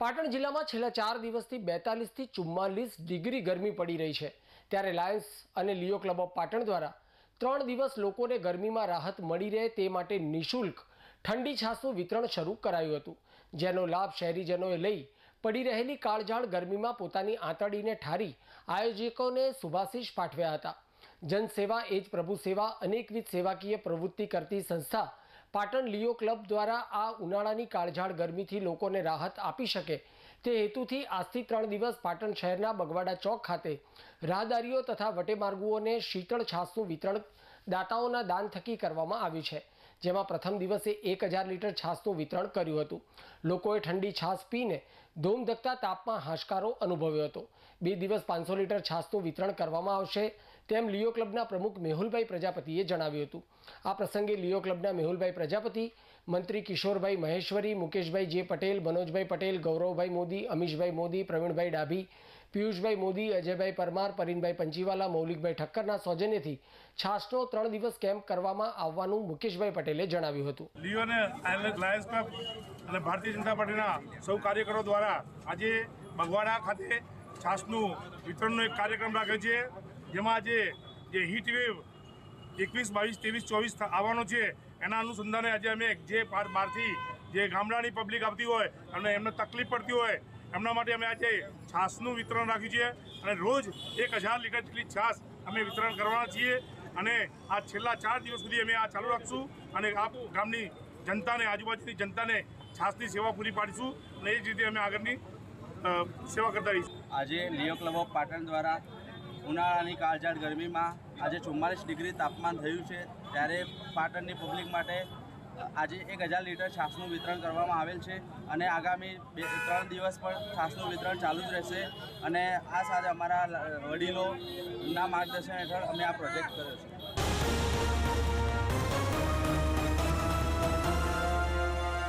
પાટણ જિલ્લામાં છેલ્લા ચાર દિવસથી બેતાલીસથી ચુમ્માલીસ ડિગ્રી ગરમી પડી રહી છે. ત્યારે લાયન્સ અને લિયો ક્લબ ઓફ પાટણ દ્વારા ત્રણ દિવસ લોકોને ગરમીમાં રાહત મળી રહે તે માટે નિઃશુલ્ક ઠંડી છાશનું વિતરણ શરૂ કરાયું હતું, જેનો લાભ શહેરીજનોએ લઈ પડી રહેલી કાળઝાળ ગરમીમાં પોતાની આંતરડીને ઠારી આયોજકોને શુભાશીષ પાઠવ્યા હતા. જનસેવા એ જ પ્રભુ સેવા, અનેકવિધ સેવાકીય પ્રવૃત્તિ કરતી સંસ્થા પાટણ લિયો ક્લબ દ્વારા આ ઉનાળાની કાળઝાળ ગરમીથી લોકોને રાહત આપી શકે તે હેતુથી આજથી ત્રણ દિવસ પાટણ શહેરના બગવાડા ચોક ખાતે રાહદારીઓ તથા વટેમાર્ગુઓને શીતળ છાસનું વિતરણ દાતાઓના દાન થકી કરવામાં આવ્યું છે. જેમાં પ્રથમ દિવસે એક હજાર લીટર છાશનું વિતરણ કર્યું હતું. લોકોએ ઠંડી છાશ પીને ધૂમધકતા તાપમાં હાશકારો અનુભવ્યો હતો. બે દિવસ પાંચસો લીટર છાશનું વિતરણ કરવામાં આવશે તેમ લિયો ક્લબના પ્રમુખ મેહુલભાઈ પ્રજાપતિએ જણાવ્યું હતું. આ પ્રસંગે લિયો ક્લબના મેહુલભાઈ પ્રજાપતિ, મંત્રી કિશોરભાઈ મહેશ્વરી, મુકેશભાઈ જે પટેલ, મનોજભાઈ પટેલ, ગૌરવભાઈ મોદી, અમીશભાઈ મોદી, પ્રવીણભાઈ ડાભી પિયુષભાઈ મોદી, અજયભાઈ પરમાર પરીનભાઈ પંચીવાલા, મૌલિકભાઈ ઠક્કરના સૌજન્યથી છાસનો ત્રણ દિવસ કેમ્પ કરવામાં આવવાનું મુકેશભાઈ પટેલે જણાવ્યું હતું. આયર્લેન્ડ લાયન્સ ક્લબ અને ભારતીય જનતા પાર્ટીના સૌ કાર્યકરો દ્વારા આજે બગવાડા ખાતે છાસનું વિતરણનો એક કાર્યક્રમ રાખ્યો છે. જેમાં આજે જે હીટ વેવ એકવીસ, બાવીસ, ત્રેવીસ, ચોવીસ આવવાનો છે, એના અનુસંધાને આજે અમે જે બહારથી જે ગામડાની પબ્લિક આવતી હોય અને એમને તકલીફ પડતી હોય એમના માટે અમે આજે છાસનું વિતરણ રાખ્યું છે અને રોજ એક હજાર લીટર જેટલી છાસ અમે વિતરણ કરવાના છીએ અને આ છેલ્લા ચાર દિવસ સુધી અમે આ ચાલુ રાખશું અને આ ગામની જનતાને, આજુબાજુની જનતાને છાસની સેવા પૂરી પાડીશું અને એ જ રીતે અમે આગળની સેવા કરતા રહીશું. આજે લિયો ક્લબ ઓફ પાટણ દ્વારા ઉનાળાની કાળઝાળ ગરમીમાં આજે ચુમ્માલીસ ડિગ્રી તાપમાન થયું છે. ત્યારે પાટણની પબ્લિક માટે આજે એક હજાર લીટર છાસનું વિતરણ કરવામાં આવેલ છે અને આગામી બે, ત્રણ દિવસ પણ છાસનું વિતરણ ચાલુ જ રહેશે. અને આ સાથે અમારા વડીલોના માર્ગદર્શન હેઠળ અમે આ પ્રોજેક્ટ કર્યો છે.